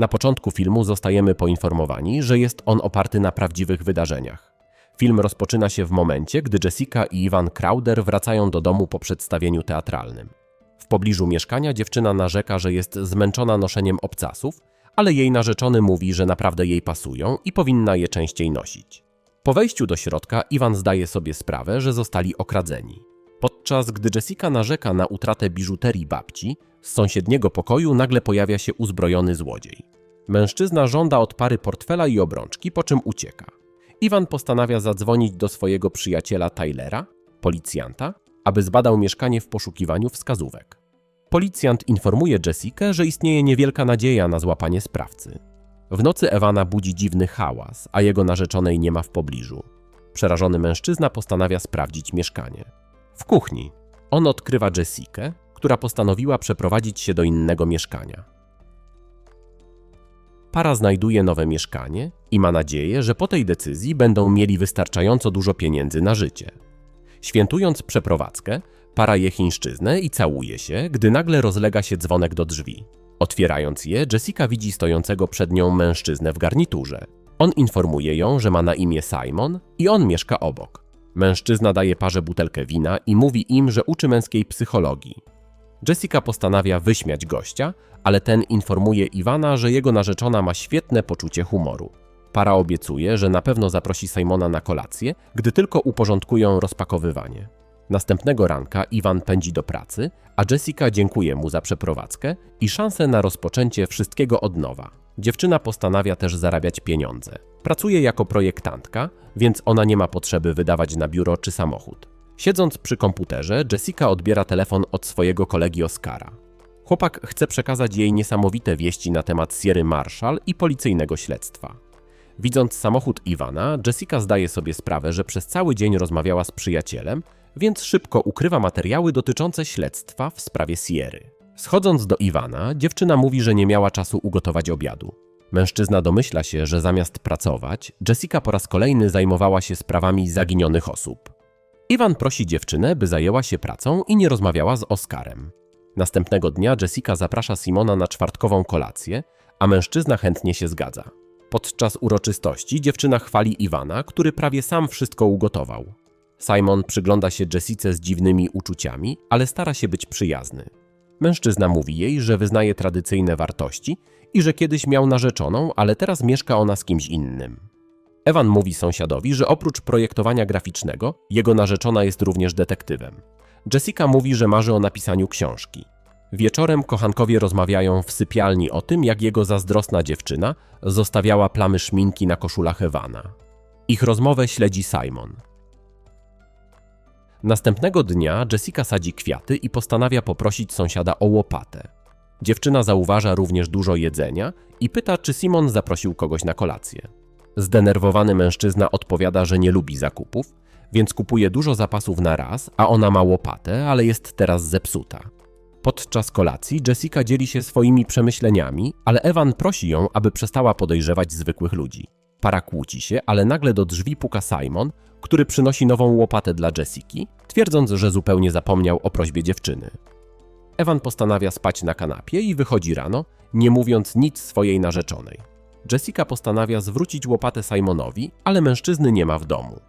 Na początku filmu zostajemy poinformowani, że jest on oparty na prawdziwych wydarzeniach. Film rozpoczyna się w momencie, gdy Jessica i Ivan Crowder wracają do domu po przedstawieniu teatralnym. W pobliżu mieszkania dziewczyna narzeka, że jest zmęczona noszeniem obcasów, ale jej narzeczony mówi, że naprawdę jej pasują i powinna je częściej nosić. Po wejściu do środka Iwan zdaje sobie sprawę, że zostali okradzeni. Podczas gdy Jessica narzeka na utratę biżuterii babci, z sąsiedniego pokoju nagle pojawia się uzbrojony złodziej. Mężczyzna żąda od pary portfela i obrączki, po czym ucieka. Iwan postanawia zadzwonić do swojego przyjaciela Tylera, policjanta, aby zbadał mieszkanie w poszukiwaniu wskazówek. Policjant informuje Jessikę, że istnieje niewielka nadzieja na złapanie sprawcy. W nocy Ewana budzi dziwny hałas, a jego narzeczonej nie ma w pobliżu. Przerażony mężczyzna postanawia sprawdzić mieszkanie. W kuchni on odkrywa Jessikę, która postanowiła przeprowadzić się do innego mieszkania. Para znajduje nowe mieszkanie i ma nadzieję, że po tej decyzji będą mieli wystarczająco dużo pieniędzy na życie. Świętując przeprowadzkę, para je chińszczyznę i całuje się, gdy nagle rozlega się dzwonek do drzwi. Otwierając je, Jessica widzi stojącego przed nią mężczyznę w garniturze. On informuje ją, że ma na imię Simon i on mieszka obok. Mężczyzna daje parze butelkę wina i mówi im, że uczy męskiej psychologii. Jessica postanawia wyśmiać gościa, ale ten informuje Iwana, że jego narzeczona ma świetne poczucie humoru. Para obiecuje, że na pewno zaprosi Simona na kolację, gdy tylko uporządkują rozpakowywanie. Następnego ranka Iwan pędzi do pracy, a Jessica dziękuje mu za przeprowadzkę i szansę na rozpoczęcie wszystkiego od nowa. Dziewczyna postanawia też zarabiać pieniądze. Pracuje jako projektantka, więc ona nie ma potrzeby wydawać na biuro czy samochód. Siedząc przy komputerze, Jessica odbiera telefon od swojego kolegi Oscara. Chłopak chce przekazać jej niesamowite wieści na temat Sierry Marshall i policyjnego śledztwa. Widząc samochód Iwana, Jessica zdaje sobie sprawę, że przez cały dzień rozmawiała z przyjacielem, więc szybko ukrywa materiały dotyczące śledztwa w sprawie Sierry. Schodząc do Iwana, dziewczyna mówi, że nie miała czasu ugotować obiadu. Mężczyzna domyśla się, że zamiast pracować, Jessica po raz kolejny zajmowała się sprawami zaginionych osób. Iwan prosi dziewczynę, by zajęła się pracą i nie rozmawiała z Oskarem. Następnego dnia Jessica zaprasza Simona na czwartkową kolację, a mężczyzna chętnie się zgadza. Podczas uroczystości dziewczyna chwali Iwana, który prawie sam wszystko ugotował. Simon przygląda się Jessice z dziwnymi uczuciami, ale stara się być przyjazny. Mężczyzna mówi jej, że wyznaje tradycyjne wartości i że kiedyś miał narzeczoną, ale teraz mieszka ona z kimś innym. Ewan mówi sąsiadowi, że oprócz projektowania graficznego, jego narzeczona jest również detektywem. Jessica mówi, że marzy o napisaniu książki. Wieczorem kochankowie rozmawiają w sypialni o tym, jak jego zazdrosna dziewczyna zostawiała plamy szminki na koszulach Ewana. Ich rozmowę śledzi Simon. Następnego dnia Jessica sadzi kwiaty i postanawia poprosić sąsiada o łopatę. Dziewczyna zauważa również dużo jedzenia i pyta, czy Simon zaprosił kogoś na kolację. Zdenerwowany mężczyzna odpowiada, że nie lubi zakupów, więc kupuje dużo zapasów na raz, a ona ma łopatę, ale jest teraz zepsuta. Podczas kolacji Jessica dzieli się swoimi przemyśleniami, ale Evan prosi ją, aby przestała podejrzewać zwykłych ludzi. Para kłóci się, ale nagle do drzwi puka Simon, który przynosi nową łopatę dla Jessiki, twierdząc, że zupełnie zapomniał o prośbie dziewczyny. Evan postanawia spać na kanapie i wychodzi rano, nie mówiąc nic swojej narzeczonej. Jessica postanawia zwrócić łopatę Simonowi, ale mężczyzny nie ma w domu.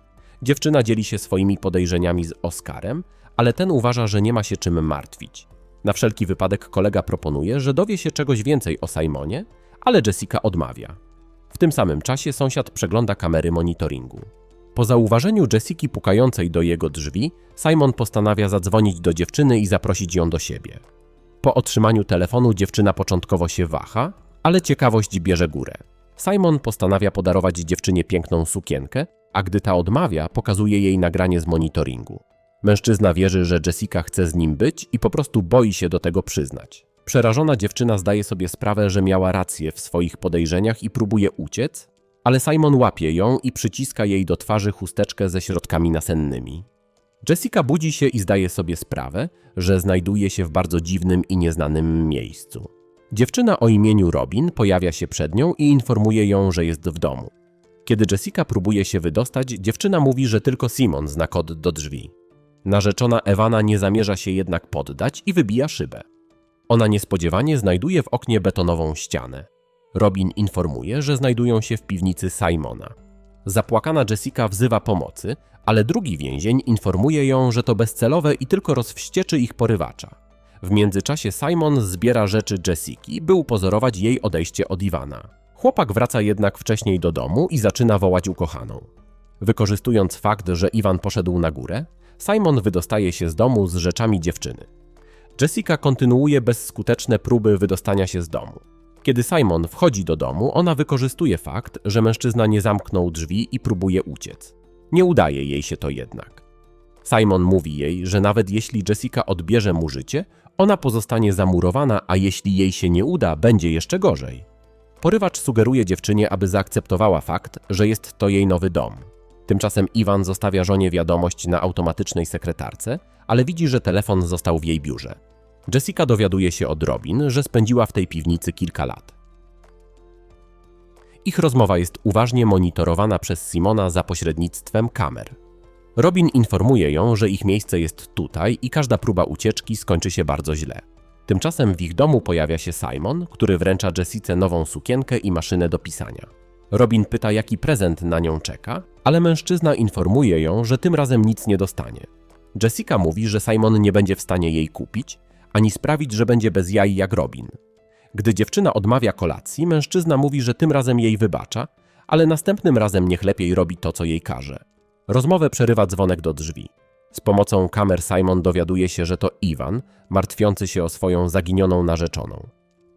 Dziewczyna dzieli się swoimi podejrzeniami z Oskarem, ale ten uważa, że nie ma się czym martwić. Na wszelki wypadek kolega proponuje, że dowie się czegoś więcej o Simonie, ale Jessica odmawia. W tym samym czasie sąsiad przegląda kamery monitoringu. Po zauważeniu Jessiki pukającej do jego drzwi, Simon postanawia zadzwonić do dziewczyny i zaprosić ją do siebie. Po otrzymaniu telefonu dziewczyna początkowo się waha, ale ciekawość bierze górę. Simon postanawia podarować dziewczynie piękną sukienkę, a gdy ta odmawia, pokazuje jej nagranie z monitoringu. Mężczyzna wierzy, że Jessica chce z nim być i po prostu boi się do tego przyznać. Przerażona dziewczyna zdaje sobie sprawę, że miała rację w swoich podejrzeniach i próbuje uciec, ale Simon łapie ją i przyciska jej do twarzy chusteczkę ze środkami nasennymi. Jessica budzi się i zdaje sobie sprawę, że znajduje się w bardzo dziwnym i nieznanym miejscu. Dziewczyna o imieniu Robin pojawia się przed nią i informuje ją, że jest w domu. Kiedy Jessica próbuje się wydostać, dziewczyna mówi, że tylko Simon zna kod do drzwi. Narzeczona Ewana nie zamierza się jednak poddać i wybija szybę. Ona niespodziewanie znajduje w oknie betonową ścianę. Robin informuje, że znajdują się w piwnicy Simona. Zapłakana Jessica wzywa pomocy, ale drugi więzień informuje ją, że to bezcelowe i tylko rozwścieczy ich porywacza. W międzyczasie Simon zbiera rzeczy Jessiki, by upozorować jej odejście od Iwana. Chłopak wraca jednak wcześniej do domu i zaczyna wołać ukochaną. Wykorzystując fakt, że Iwan poszedł na górę, Simon wydostaje się z domu z rzeczami dziewczyny. Jessica kontynuuje bezskuteczne próby wydostania się z domu. Kiedy Simon wchodzi do domu, ona wykorzystuje fakt, że mężczyzna nie zamknął drzwi i próbuje uciec. Nie udaje jej się to jednak. Simon mówi jej, że nawet jeśli Jessica odbierze mu życie, ona pozostanie zamurowana, a jeśli jej się nie uda, będzie jeszcze gorzej. Porywacz sugeruje dziewczynie, aby zaakceptowała fakt, że jest to jej nowy dom. Tymczasem Iwan zostawia żonie wiadomość na automatycznej sekretarce, ale widzi, że telefon został w jej biurze. Jessica dowiaduje się od Robin, że spędziła w tej piwnicy kilka lat. Ich rozmowa jest uważnie monitorowana przez Simona za pośrednictwem kamer. Robin informuje ją, że ich miejsce jest tutaj i każda próba ucieczki skończy się bardzo źle. Tymczasem w ich domu pojawia się Simon, który wręcza Jessice nową sukienkę i maszynę do pisania. Robin pyta, jaki prezent na nią czeka, ale mężczyzna informuje ją, że tym razem nic nie dostanie. Jessica mówi, że Simon nie będzie w stanie jej kupić, ani sprawić, że będzie bez jaj jak Robin. Gdy dziewczyna odmawia kolacji, mężczyzna mówi, że tym razem jej wybacza, ale następnym razem niech lepiej robi to, co jej każe. Rozmowę przerywa dzwonek do drzwi. Z pomocą kamer Simon dowiaduje się, że to Iwan, martwiący się o swoją zaginioną narzeczoną.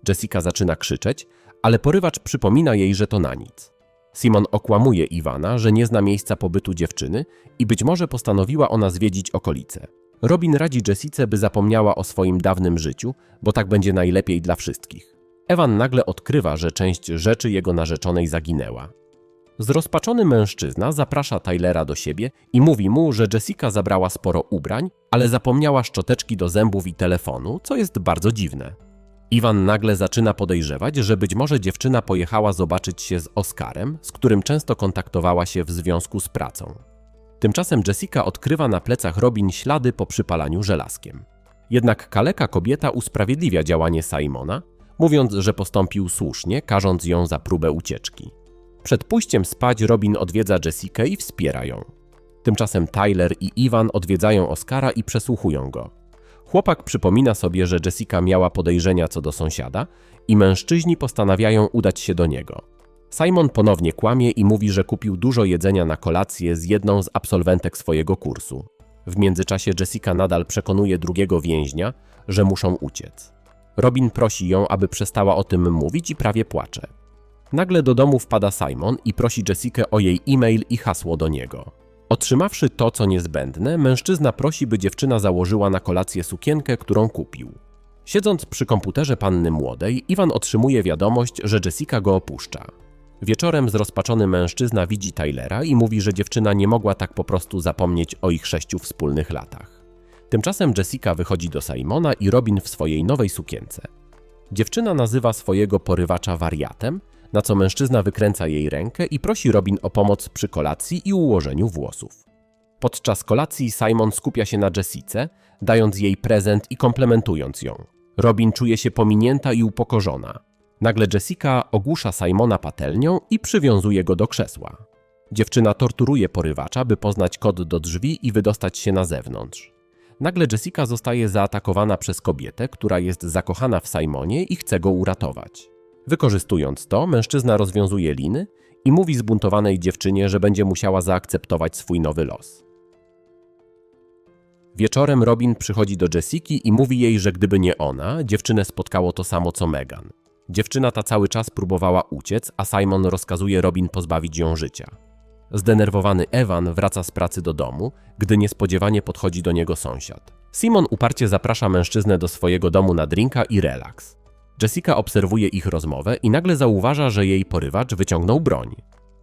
Jessica zaczyna krzyczeć, ale porywacz przypomina jej, że to na nic. Simon okłamuje Iwana, że nie zna miejsca pobytu dziewczyny i być może postanowiła ona zwiedzić okolice. Robin radzi Jessice, by zapomniała o swoim dawnym życiu, bo tak będzie najlepiej dla wszystkich. Ewan nagle odkrywa, że część rzeczy jego narzeczonej zaginęła. Zrozpaczony mężczyzna zaprasza Tylera do siebie i mówi mu, że Jessica zabrała sporo ubrań, ale zapomniała szczoteczki do zębów i telefonu, co jest bardzo dziwne. Iwan nagle zaczyna podejrzewać, że być może dziewczyna pojechała zobaczyć się z Oskarem, z którym często kontaktowała się w związku z pracą. Tymczasem Jessica odkrywa na plecach Robin ślady po przypalaniu żelazkiem. Jednak kaleka kobieta usprawiedliwia działanie Simona, mówiąc, że postąpił słusznie, karząc ją za próbę ucieczki. Przed pójściem spać Robin odwiedza Jessikę i wspiera ją. Tymczasem Tyler i Iwan odwiedzają Oscara i przesłuchują go. Chłopak przypomina sobie, że Jessica miała podejrzenia co do sąsiada i mężczyźni postanawiają udać się do niego. Simon ponownie kłamie i mówi, że kupił dużo jedzenia na kolację z jedną z absolwentek swojego kursu. W międzyczasie Jessica nadal przekonuje drugiego więźnia, że muszą uciec. Robin prosi ją, aby przestała o tym mówić i prawie płacze. Nagle do domu wpada Simon i prosi Jessikę o jej e-mail i hasło do niego. Otrzymawszy to, co niezbędne, mężczyzna prosi, by dziewczyna założyła na kolację sukienkę, którą kupił. Siedząc przy komputerze panny młodej, Iwan otrzymuje wiadomość, że Jessica go opuszcza. Wieczorem zrozpaczony mężczyzna widzi Tylera i mówi, że dziewczyna nie mogła tak po prostu zapomnieć o ich sześciu wspólnych latach. Tymczasem Jessica wychodzi do Simona i Robin w swojej nowej sukience. Dziewczyna nazywa swojego porywacza wariatem, na co mężczyzna wykręca jej rękę i prosi Robin o pomoc przy kolacji i ułożeniu włosów. Podczas kolacji Simon skupia się na Jessice, dając jej prezent i komplementując ją. Robin czuje się pominięta i upokorzona. Nagle Jessica ogłusza Simona patelnią i przywiązuje go do krzesła. Dziewczyna torturuje porywacza, by poznać kod do drzwi i wydostać się na zewnątrz. Nagle Jessica zostaje zaatakowana przez kobietę, która jest zakochana w Simonie i chce go uratować. Wykorzystując to, mężczyzna rozwiązuje liny i mówi zbuntowanej dziewczynie, że będzie musiała zaakceptować swój nowy los. Wieczorem Robin przychodzi do Jessiki i mówi jej, że gdyby nie ona, dziewczynę spotkało to samo co Megan. Dziewczyna ta cały czas próbowała uciec, a Simon rozkazuje Robin pozbawić ją życia. Zdenerwowany Evan wraca z pracy do domu, gdy niespodziewanie podchodzi do niego sąsiad. Simon uparcie zaprasza mężczyznę do swojego domu na drinka i relaks. Jessica obserwuje ich rozmowę i nagle zauważa, że jej porywacz wyciągnął broń.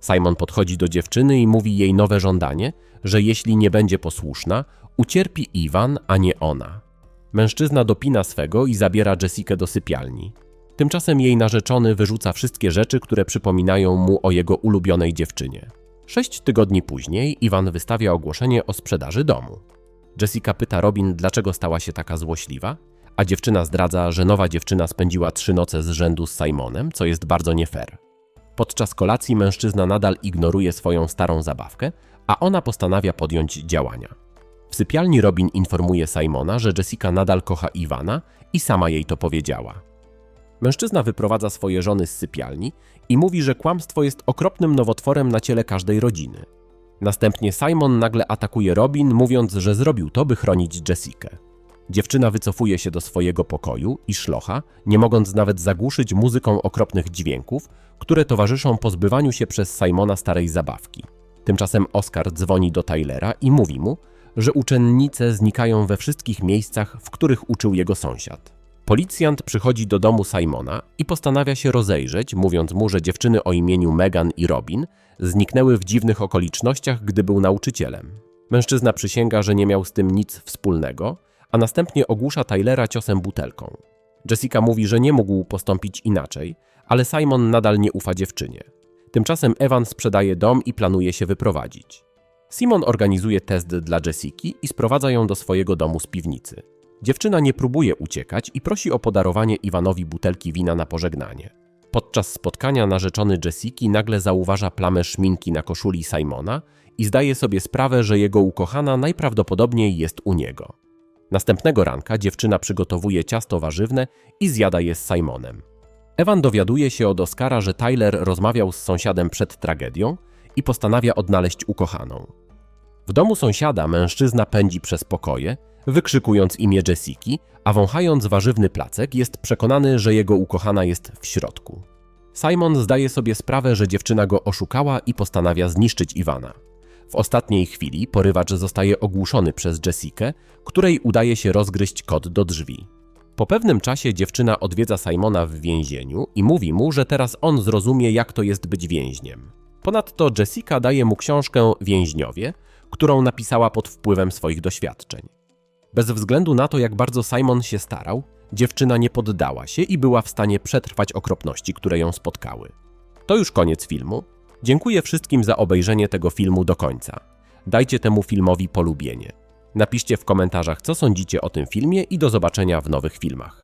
Simon podchodzi do dziewczyny i mówi jej nowe żądanie, że jeśli nie będzie posłuszna, ucierpi Iwan, a nie ona. Mężczyzna dopina swego i zabiera Jessikę do sypialni. Tymczasem jej narzeczony wyrzuca wszystkie rzeczy, które przypominają mu o jego ulubionej dziewczynie. Sześć tygodni później Iwan wystawia ogłoszenie o sprzedaży domu. Jessica pyta Robin, dlaczego stała się taka złośliwa, a dziewczyna zdradza, że nowa dziewczyna spędziła trzy noce z rzędu z Simonem, co jest bardzo nie fair. Podczas kolacji mężczyzna nadal ignoruje swoją starą zabawkę, a ona postanawia podjąć działania. W sypialni Robin informuje Simona, że Jessica nadal kocha Iwana i sama jej to powiedziała. Mężczyzna wyprowadza swoje żony z sypialni i mówi, że kłamstwo jest okropnym nowotworem na ciele każdej rodziny. Następnie Simon nagle atakuje Robin, mówiąc, że zrobił to, by chronić Jessikę. Dziewczyna wycofuje się do swojego pokoju i szlocha, nie mogąc nawet zagłuszyć muzyką okropnych dźwięków, które towarzyszą pozbywaniu się przez Simona starej zabawki. Tymczasem Oscar dzwoni do Tylera i mówi mu, że uczennice znikają we wszystkich miejscach, w których uczył jego sąsiad. Policjant przychodzi do domu Simona i postanawia się rozejrzeć, mówiąc mu, że dziewczyny o imieniu Megan i Robin zniknęły w dziwnych okolicznościach, gdy był nauczycielem. Mężczyzna przysięga, że nie miał z tym nic wspólnego, a następnie ogłusza Tylera ciosem butelką. Jessica mówi, że nie mógł postąpić inaczej, ale Simon nadal nie ufa dziewczynie. Tymczasem Evan sprzedaje dom i planuje się wyprowadzić. Simon organizuje test dla Jessiki i sprowadza ją do swojego domu z piwnicy. Dziewczyna nie próbuje uciekać i prosi o podarowanie Iwanowi butelki wina na pożegnanie. Podczas spotkania narzeczony Jessiki nagle zauważa plamę szminki na koszuli Simona i zdaje sobie sprawę, że jego ukochana najprawdopodobniej jest u niego. Następnego ranka dziewczyna przygotowuje ciasto warzywne i zjada je z Simonem. Evan dowiaduje się od Oscara, że Tyler rozmawiał z sąsiadem przed tragedią i postanawia odnaleźć ukochaną. W domu sąsiada mężczyzna pędzi przez pokoje, wykrzykując imię Jessiki, a wąchając warzywny placek jest przekonany, że jego ukochana jest w środku. Simon zdaje sobie sprawę, że dziewczyna go oszukała i postanawia zniszczyć Iwana. W ostatniej chwili porywacz zostaje ogłuszony przez Jessikę, której udaje się rozgryźć kod do drzwi. Po pewnym czasie dziewczyna odwiedza Simona w więzieniu i mówi mu, że teraz on zrozumie, jak to jest być więźniem. Ponadto Jessica daje mu książkę Więźniowie, którą napisała pod wpływem swoich doświadczeń. Bez względu na to, jak bardzo Simon się starał, dziewczyna nie poddała się i była w stanie przetrwać okropności, które ją spotkały. To już koniec filmu. Dziękuję wszystkim za obejrzenie tego filmu do końca. Dajcie temu filmowi polubienie. Napiszcie w komentarzach, co sądzicie o tym filmie i do zobaczenia w nowych filmach.